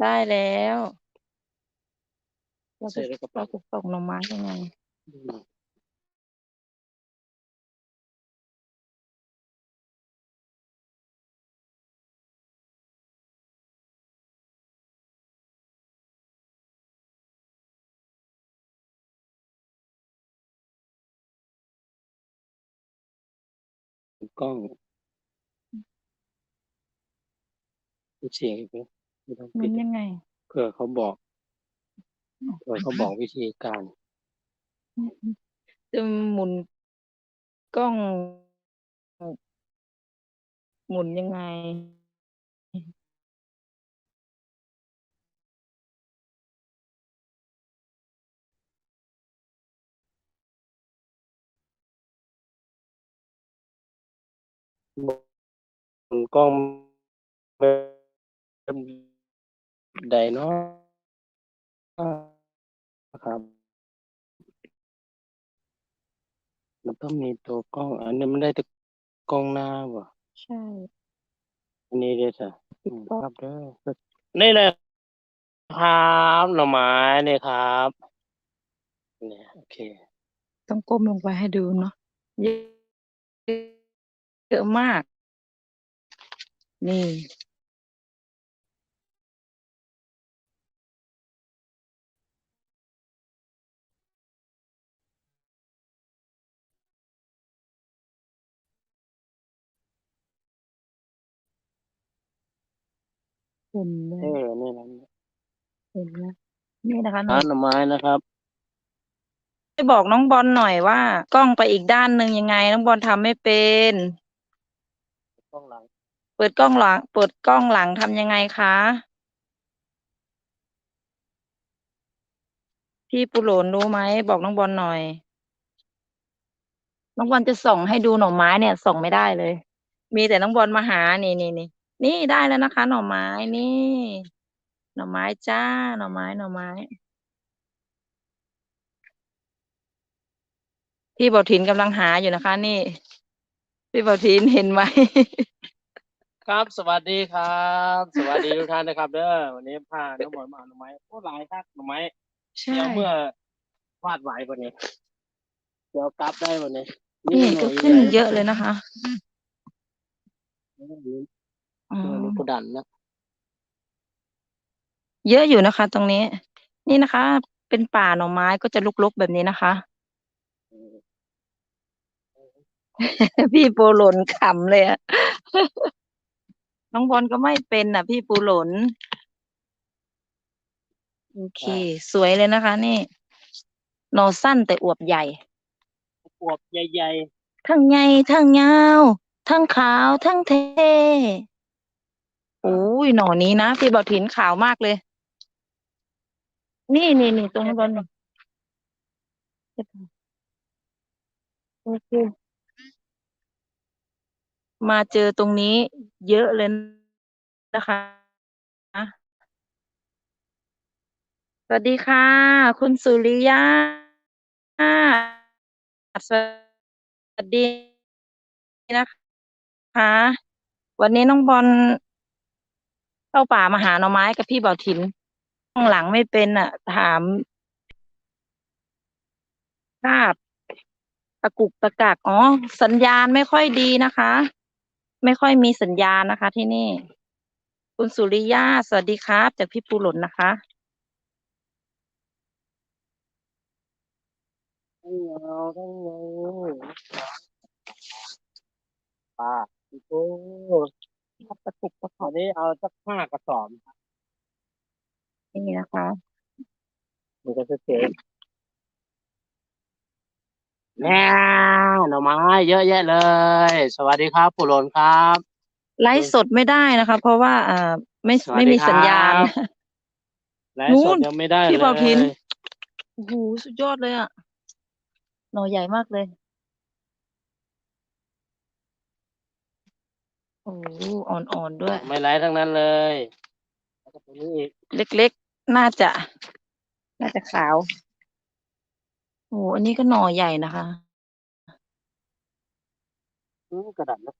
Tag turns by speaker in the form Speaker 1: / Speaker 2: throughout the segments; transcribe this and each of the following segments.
Speaker 1: ได้แล้วเรา
Speaker 2: ใส่
Speaker 1: จะ
Speaker 2: ในกระ
Speaker 1: เรา
Speaker 2: เป๋า
Speaker 1: จะส่งหน่อไม้ยังไง
Speaker 2: อืมกล้องปิดเสียงอีกไหม ไม่ต้อง
Speaker 1: มั
Speaker 2: ปิ
Speaker 1: น
Speaker 2: ด
Speaker 1: ยังไง
Speaker 2: เผื่อเขาบอกเผื่อเขาบอกวิธีการ
Speaker 1: จะหมุนกล้อง หมุนยังไง
Speaker 2: มันกล้อง ใดเนาะครับ มันต้องมีตัวกล้อง อันนี้มันได้แต่กล้องหน้าบ่
Speaker 1: ใช่
Speaker 2: อันนี้เด้อจ้ะ
Speaker 1: ติดกล้อง
Speaker 2: ครับเด้อนี่เลยครับหน่อไม้นี่ครับเนี่ยโอเค
Speaker 1: ต้องก้มลงไปให้ดูเนาะเยอะเยอะมาก นี่ เห็นเล
Speaker 2: เอย อนี่นะ
Speaker 1: เห็นนะนี่นะคะหนู
Speaker 2: ร้านหน่อไม้นะครับ
Speaker 1: ไปบอกน้องบอลหน่อยว่า กล้องไปอีกด้านหนึ่งยังไง น้องบอลทำไม่เป็น
Speaker 2: กล้องหลัง
Speaker 1: เปิดกล้องหลัง เปิดกล้องหลังทำยังไงคะ พี่ปุโรนรู้ไหม บอกน้องบอลหน่อย น้องบอลจะส่องให้ดูหน่อไม้เนี่ยส่องไม่ได้เลย มีแต่น้องบอลมาหานี่นี่นี่ นี่ได้แล้วนะคะ หน่อไม้นี่ หน่อไม้จ้า หน่อไม้ หน่อไม้ พี่บอทินกำลังหาอยู่นะคะ นี่ พี่บอทินเห็นไหม
Speaker 2: ครับ สวัสดีครับ สวัสดีทุกท่านนะครับเด้อวันนี้พาน้องบอลมาเอาหน่อไม้โอ้หลายครับหน่อไม้
Speaker 1: ใช่
Speaker 2: เดี๋ยวเมื่อวาดไหววันนี้ เดี๋ยวกลับได้วันนี้
Speaker 1: นี่ก็ขึ้นเยอะเลยนะคะ
Speaker 2: นี่
Speaker 1: อ๋ อ
Speaker 2: นี่กูดันนะ
Speaker 1: เยอะอยู่นะคะ ตรงนี้ นี่นะคะ เป็นป่าหน่อไม้ก็จะลุกๆแบบนี้นะคะ พี่ปูหล่นขำเลยอะ น้องบอลก็ไม่เป็นอะ พี่ปูหล่นโอเค สวยเลยนะคะ นี่หนอสั้นแต่อวบใหญ่
Speaker 2: อวบใหญ่
Speaker 1: ทั้งใหญ่ทั้งยาว ทั้งขาวทั้งเท่โอ้ยหน่อนี้นะพี่บอถินขาวมากเลย นี่นี่นี่ตรงบนโอเคมาเจอตรงนี้เยอะเลยนะคะสวัสดีค่ะ คุณสุริยา สวัสดีนะคะ วันนี้น้องบอล เข้าป่ามาหาหน่อไม้กับพี่เบาถินข้างหลังไม่เป็นอะ ถามภาพตะกุกตะกักอ๋อ สัญญาณไม่ค่อยดีนะคะ ไม่ค่อยมีสัญญาณนะคะ ที่นี่ คุณสุริยาสวัสดีครับ จากพี่ปูหล่นนะคะ
Speaker 2: ๆทั้งยาวทั้งยาวป นนี้เอาสักห้ากระสอบ
Speaker 1: นี่นะคะ
Speaker 2: มันก็จะเจ๊แน่หน่อไม้เยอะแยะเลย สวัสดีครับปู่หลนครับ
Speaker 1: ไลฟ์สดไม่ได้นะคะ เพราะว่าอ่าไม่
Speaker 2: สวัสดี
Speaker 1: ไม่มีสัญญาณ
Speaker 2: ครับ ไลฟ์
Speaker 1: นู่
Speaker 2: สด
Speaker 1: น
Speaker 2: ยังไม่ได้
Speaker 1: พี่
Speaker 2: เลย
Speaker 1: เบาทินโอ้โหสุดยอดเลยอะหน่อใหญ่มากเลย โอ้อ่อนๆด้วย
Speaker 2: ไม่ไหลทั้งนั้นเลย
Speaker 1: เล็กๆ น่าจะ น่าจะขาว โอ้อันนี้ก็หน่อใหญ่นะคะ
Speaker 2: อืกระดาษแล้
Speaker 1: ว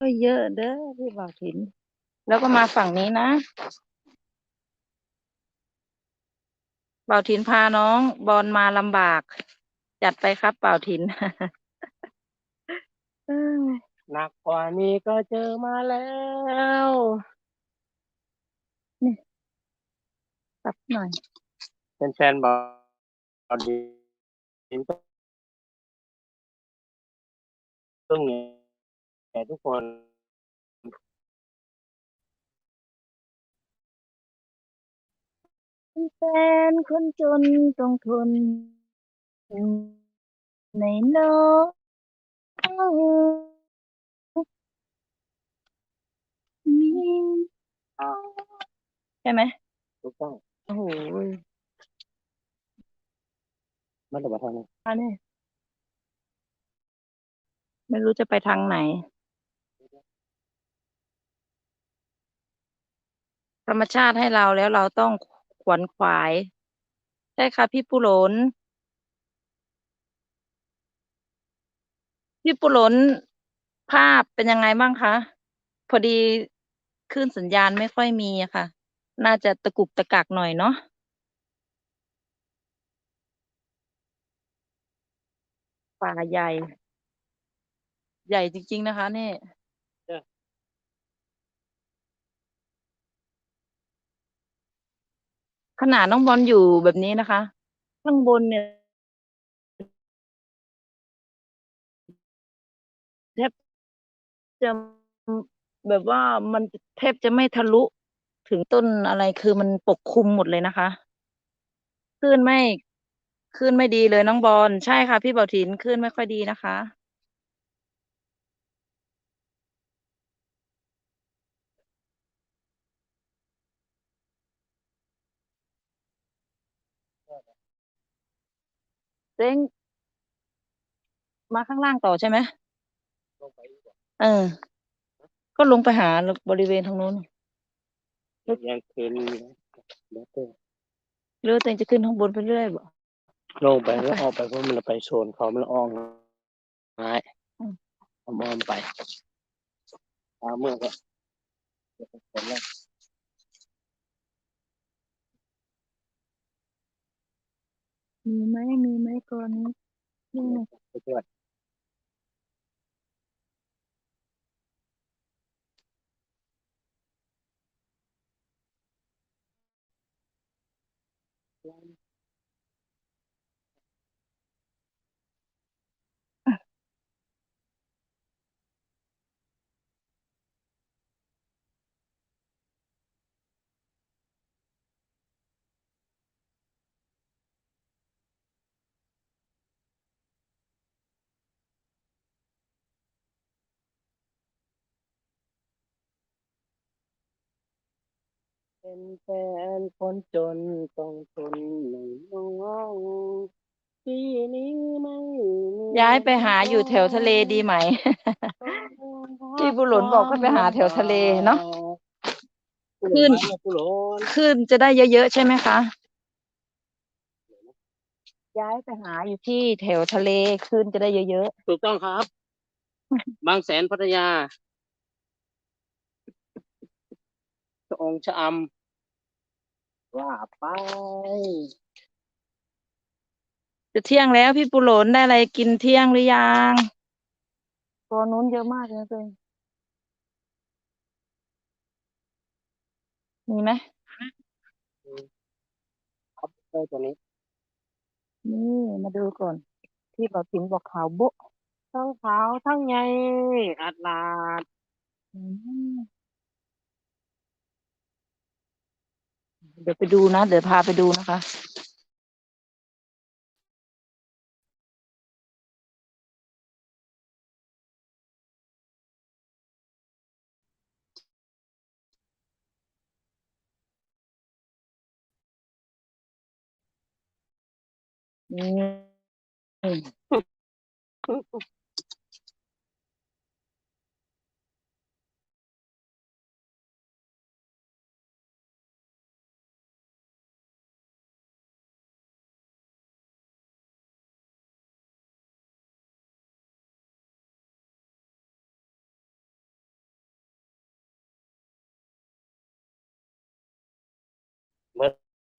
Speaker 1: ก็เยอะเด้อพี่บ่าวถิน แล้วก็มาฝั่งนี้นะบ่าวถินพาน้องบอลมาลำบาก จัดไปครับบ่าวถิน
Speaker 2: หนักกว่านี้ก็เจอมาแล้ว
Speaker 1: ปรับหน่อย
Speaker 2: เป็นแฟนบอลดีต้องเนื่ อยทุกคน
Speaker 1: เป็นแฟนคนจนต้องทนในโลกนี้ใช่ไหม
Speaker 2: ถูกต้อง
Speaker 1: โอ้โห
Speaker 2: ไม่ต้องมาทางนี้
Speaker 1: อันนี้ไม่รู้จะไปทางไหน รรมชาติให้เราแล้วเราต้องขวนขวาย ใช่ค่ะพี่ปุหลน พี่ปุหลนภาพเป็นยังไงบ้างคะ พอดีคลื่นสัญญาณไม่ค่อยมีอะค่ะ น่าจะตะกุกตะกักหน่อยเนาะป่าใหญ่ ใหญ่จริง ๆ นะคะ นี่ ขนาดน้องบอลอยู่แบบนี้นะคะ ข้างบนเนี่ยแทบจะแบบว่ามันแทบจะไม่ทะลุถึงต้นอะไรคือมันปกคลุมหมดเลยนะคะคลื่นไม่คลื่นไม่ดีเลยน้องบอลใช่ค่ะ พี่เบาถินคลื่นไม่ค่อยดีนะคะ เซ้งมาข้างล่างต่อใช่ไหม
Speaker 2: ลงไปดีกว่า
Speaker 1: เออ ก็ลงไปหาบริเวณทางนู้น
Speaker 2: ยังคืนอยู่นะเดี๋ยวเต้น
Speaker 1: หรือว่าตัวเองจะขึ้นข้างบนไปเรื่อยบ่
Speaker 2: ลงไปแล้วออกไปเพราะมันไปโซนเขามันอ้อมไม้
Speaker 1: อืม
Speaker 2: เอาอ้อมไปตามเมื่อก็เดี๋ยวผ มแล้ว
Speaker 1: มีไหมมีไหมก่อนนี้นี่ไง
Speaker 2: ไปช่วย เป็นแฟนคนจนต้องทนในน้องที่นี้ไม่มี
Speaker 1: ย้ายไปหาอยู่แถวทะเลดีไหมพี่บุหลนบอกให้ไปหาแถวทะเลเนาะขึ้น
Speaker 2: ผู้หลน
Speaker 1: ขึ้นจะได้เยอะๆใช่ไหมคะ ย้ายไปหาอยู่ที่แถวทะเลขึ้นจะได้เยอะ
Speaker 2: ถูกต้องครับ บางแสนพัทยา ชะองชะอำว่าไป
Speaker 1: ๆจะเที่ยงแล้วพี่ปุโรนได้อะไรกินเที่ยงหรือยังตัวนู้นเยอะมากเลยนะตัวเองมีไหม
Speaker 2: ครับเอ้ยตัวนี้
Speaker 1: นี่มาดูก่อน ที่บอกถิงบอกขาวโบ๊ะ
Speaker 2: ทั้งขาวทั้งใหญ่อัดลาด
Speaker 1: อืม เดี๋ยวไปดูนะ เดี๋ยวพาไปดูนะคะนี่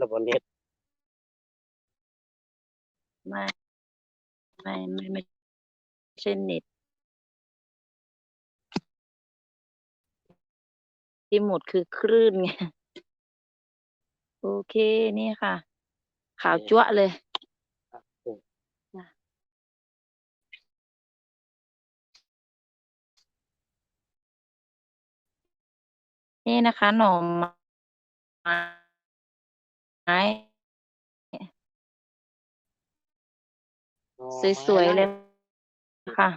Speaker 2: ระบบเน็ต
Speaker 1: ไม่ไม่ไม่ไม่ใช่เน็ตที่หมดคือคลื่นไงโอเคนี่ค่ะ ขาวจั๊วะเลยนี่นะคะหน่อไม้
Speaker 2: อ๋อ
Speaker 1: สวยๆเลยค่ะ